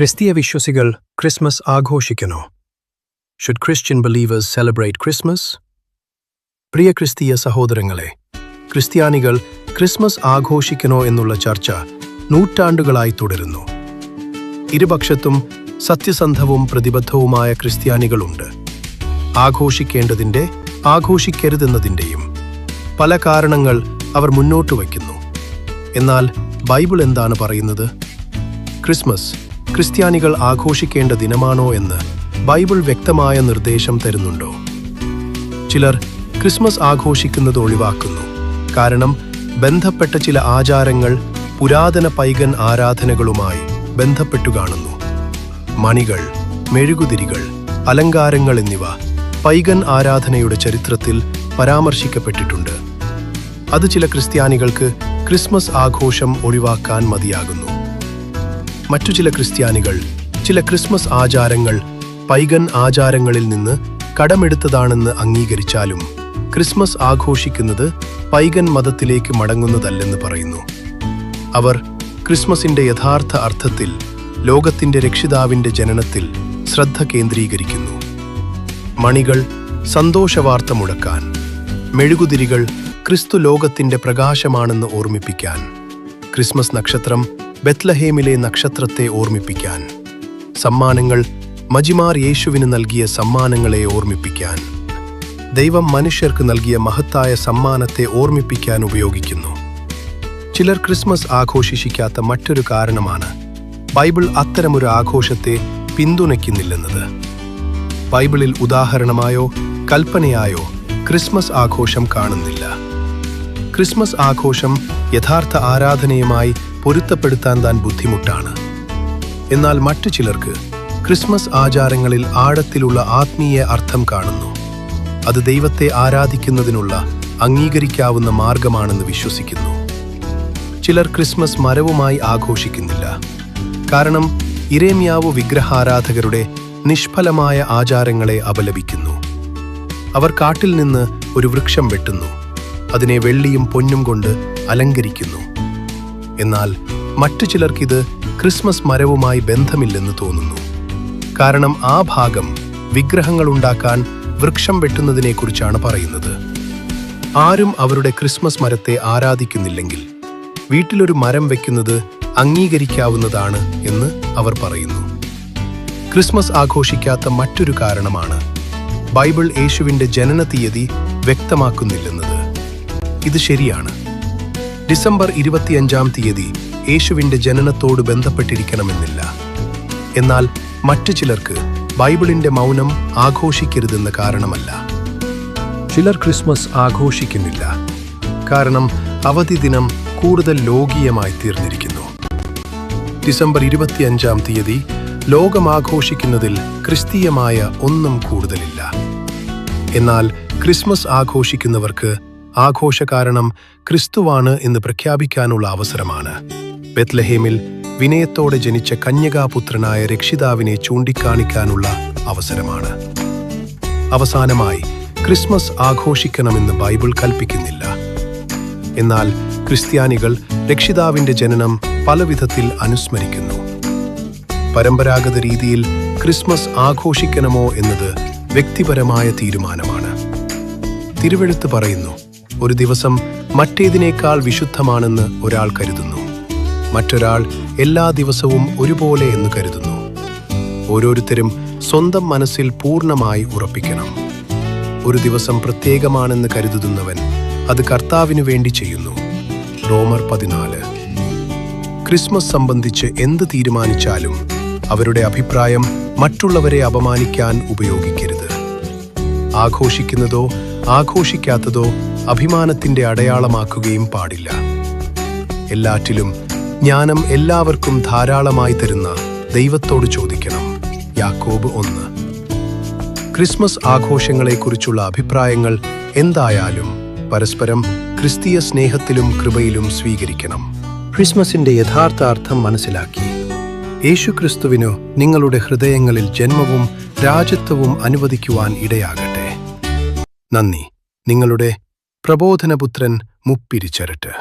ക്രിസ്തീയ വിശ്വസികൾ Christmas ആഘോഷിക്കണോ should Christian believers celebrate Christmas പ്രിയ ക്രിസ്തീയ സഹോദരങ്ങളെ ക്രിസ്ത്യാനികൾ ക്രിസ്മസ് ആഘോഷിക്കണോ എന്നുള്ള ചർച്ച നൂറ്റാണ്ടുകളായി തുടരുന്നു. ഇരുപക്ഷത്തും സത്യസന്ധവും പ്രതിബദ്ധവുമായ ക്രിസ്ത്യാനികളുണ്ട്. ആഘോഷിക്കേണ്ടതിന്റെ ആഘോഷിക്കരുതെന്നതിന്റെയും പല കാരണങ്ങൾ അവർ മുന്നോട്ട് വയ്ക്കുന്നു. എന്നാൽ ബൈബിൾ എന്താണ് പറയുന്നത്? ക്രിസ്മസ് ക്രിസ്ത്യാനികൾ ആഘോഷിക്കേണ്ട ദിനമാണോ എന്ന് ബൈബിൾ വ്യക്തമായ നിർദ്ദേശം തരുന്നുണ്ടോ? ചിലർ ക്രിസ്മസ് ആഘോഷിക്കുന്നത് ഒഴിവാക്കുന്നു. കാരണം ബന്ധപ്പെട്ട ചില ആചാരങ്ങൾ പുരാതന പൈകൻ ആരാധനകളുമായി ബന്ധപ്പെട്ടു കാണുന്നു. മണികൾ മെഴുകുതിരികൾ അലങ്കാരങ്ങൾ എന്നിവ പൈകൻ ആരാധനയുടെ ചരിത്രത്തിൽ പരാമർശിക്കപ്പെട്ടിട്ടുണ്ട്. അത് ചില ക്രിസ്ത്യാനികൾക്ക് ക്രിസ്മസ് ആഘോഷം ഒഴിവാക്കാൻ മതിയാകുന്നു. മറ്റു ചില ക്രിസ്ത്യാനികൾ ചില ക്രിസ്മസ് ആചാരങ്ങൾ പൈഗൻ ആചാരങ്ങളിൽ നിന്ന് കടമെടുത്തതാണെന്ന് അംഗീകരിച്ചാലും ക്രിസ്മസ് ആഘോഷിക്കുന്നത് പൈഗൻ മതത്തിലേക്ക് മടങ്ങുന്നതല്ലെന്ന് പറയുന്നു. അവർ ക്രിസ്മസിന്റെ യഥാർത്ഥ അർത്ഥത്തിൽ ലോകത്തിന്റെ രക്ഷിതാവിന്റെ ജനനത്തിൽ ശ്രദ്ധ കേന്ദ്രീകരിക്കുന്നു. മണികൾ സന്തോഷവാർത്ത മുഴക്കാൻ മെഴുകുതിരികൾ ക്രിസ്തു ലോകത്തിന്റെ പ്രകാശമാണെന്ന് ഓർമ്മിപ്പിക്കാൻ ക്രിസ്മസ് നക്ഷത്രം ബെത്ലഹേമിലെ നക്ഷത്രത്തെ ഓർമ്മിപ്പിക്കാൻ. സമ്മാനങ്ങൾ മജിമാർ യേശുവിന് നൽകിയ സമ്മാനങ്ങളെ ഓർമ്മിപ്പിക്കാൻ. ദൈവം മനുഷ്യർക്ക് നൽകിയ മഹത്തായ സമ്മാനത്തെ ഓർമ്മിപ്പിക്കാൻ ഉപയോഗിക്കുന്നു. ചിലർ ക്രിസ്മസ് ആഘോഷിക്കാത്ത മറ്റൊരു കാരണമാണ് ബൈബിൾ അത്തരമൊരു ആഘോഷത്തെ പിന്തുണയ്ക്കുന്നില്ലെന്നത്. ബൈബിളിൽ ഉദാഹരണമായോ കൽപ്പനയായോ ക്രിസ്മസ് ആഘോഷം കാണുന്നില്ല. ക്രിസ്മസ് ആഘോഷം യഥാർത്ഥ ആരാധനയുമായി പൊരുത്തപ്പെടുത്താൻ താൻ ബുദ്ധിമുട്ടാണ്. എന്നാൽ മറ്റു ചിലർക്ക് ക്രിസ്മസ് ആചാരങ്ങളിൽ ആഴത്തിലുള്ള ആത്മീയ അർത്ഥം കാണുന്നു. അത് ദൈവത്തെ ആരാധിക്കുന്നതിനുള്ള അംഗീകരിക്കാവുന്ന മാർഗമാണെന്ന് വിശ്വസിക്കുന്നു. ചിലർ ക്രിസ്മസ് മരവുമായി ആഘോഷിക്കുന്നില്ല. കാരണം ഇരേമ്യാവ് വിഗ്രഹാരാധകരുടെ നിഷ്ഫലമായ ആചാരങ്ങളെ അപലപിക്കുന്നു. അവർ കാട്ടിൽ നിന്ന് ഒരു വൃക്ഷം വെട്ടുന്നു. അതിനെ വെള്ളിയും പൊന്നും കൊണ്ട് അലങ്കരിക്കുന്നു. എന്നാൽ മറ്റു ചിലർക്കിത് ക്രിസ്മസ് മരവുമായി ബന്ധമില്ലെന്ന് തോന്നുന്നു. കാരണം ആ ഭാഗം വിഗ്രഹങ്ങൾ ഉണ്ടാക്കാൻ വൃക്ഷം വെട്ടുന്നതിനെക്കുറിച്ചാണ് പറയുന്നത്. ആരും അവരുടെ ക്രിസ്മസ് മരത്തെ ആരാധിക്കുന്നില്ലെങ്കിൽ വീട്ടിലൊരു മരം വയ്ക്കുന്നത് അംഗീകരിക്കാവുന്നതാണ് എന്ന് അവർ പറയുന്നു. ക്രിസ്മസ് ആഘോഷിക്കാത്ത മറ്റൊരു കാരണമാണ് ബൈബിൾ യേശുവിന്റെ ജനന തീയതി വ്യക്തമാക്കുന്നില്ലെന്നത്. ഇത് ശരിയാണ്. ഡിസംബർ ഇരുപത്തിയഞ്ചാം തീയതി യേശുവിന്റെ ജനനത്തോട് ബന്ധപ്പെട്ടിരിക്കണമെന്നില്ല. എന്നാൽ മറ്റു ചിലർക്ക് ബൈബിളിന്റെ മൗനം ആഘോഷിക്കരുതെന്ന കാരണമല്ല. ചിലർ ക്രിസ്മസ് ആഘോഷിക്കുന്നില്ല. കാരണം അവധി ദിനം കൂടുതൽ ലോകീയമായി തീർന്നിരിക്കുന്നു. ഡിസംബർ ഇരുപത്തിയഞ്ചാം തീയതി ലോകം ആഘോഷിക്കുന്നതിൽ ക്രിസ്തീയമായ ഒന്നും കൂടുതലില്ല. എന്നാൽ ക്രിസ്മസ് ആഘോഷിക്കുന്നവർക്ക് ആഘോഷകാരണം ക്രിസ്തുവാണ് എന്ന് പ്രഖ്യാപിക്കാനുള്ള അവസരമാണ്. ബെത്ലഹേമിൽ വിനയത്തോടെ ജനിച്ച കന്യകാപുത്രനായ രക്ഷിതാവിനെ ചൂണ്ടിക്കാണിക്കാനുള്ള അവസരമാണ്. അവസാനമായി ക്രിസ്മസ് ആഘോഷിക്കണമെന്ന് ബൈബിൾ കൽപ്പിക്കുന്നില്ല. എന്നാൽ ക്രിസ്ത്യാനികൾ രക്ഷിതാവിന്റെ ജനനം പലവിധത്തിൽ അനുസ്മരിക്കുന്നു. പരമ്പരാഗത രീതിയിൽ ക്രിസ്മസ് ആഘോഷിക്കണമോ എന്നത് വ്യക്തിപരമായ തീരുമാനമാണ്. തിരുവെഴുത്ത് പറയുന്നു ഒരു ദിവസം മറ്റേതിനേക്കാൾ വിശുദ്ധമാണെന്ന് ഒരാൾ കരുതുന്നു. മറ്റൊരാൾ എല്ലാ ദിവസവും ഒരുപോലെ എന്ന് കരുതുന്നു. ഓരോരുത്തരും സ്വന്തം മനസ്സിൽ പൂർണമായി ഉറപ്പിക്കണം. ഒരു ദിവസം പ്രത്യേകമാണെന്ന് കരുതുന്നവൻ അത് കർത്താവിനു വേണ്ടി ചെയ്യുന്നു. റോമർ പതിനാല്. ക്രിസ്മസ് സംബന്ധിച്ച് എന്ത് തീരുമാനിച്ചാലും അവരുടെ അഭിപ്രായം മറ്റുള്ളവരെ അപമാനിക്കാൻ ഉപയോഗിക്കരുത്. ആഘോഷിക്കുന്നതോ ആഘോഷിക്കാത്തതോ അഭിമാനത്തിന്റെ അടയാളമാക്കുകയും പാടില്ല. എല്ലാറ്റിലും ജ്ഞാനം എല്ലാവർക്കും ധാരാളമായി തരുന്ന ദൈവത്തോട് ചോദിക്കണം. യാക്കോബ് ഒന്ന്. ക്രിസ്മസ് ആഘോഷങ്ങളെക്കുറിച്ചുള്ള അഭിപ്രായങ്ങൾ എന്തായാലും പരസ്പരം ക്രിസ്തീയ സ്നേഹത്തിലും കൃപയിലും സ്വീകരിക്കണം. ക്രിസ്മസിന്റെ യഥാർത്ഥ അർത്ഥം മനസ്സിലാക്കി. യേശുക്രിസ്തുവിനു നിങ്ങളുടെ ഹൃദയങ്ങളിൽ ജന്മവും രാജ്യത്വവും അനുവദിക്കുവാൻ ഇടയാകട്ടെ. നന്ദി. നിങ്ങളുടെ പ്രബോധനപുത്രൻ മുപ്പിരിച്ചരട്ട്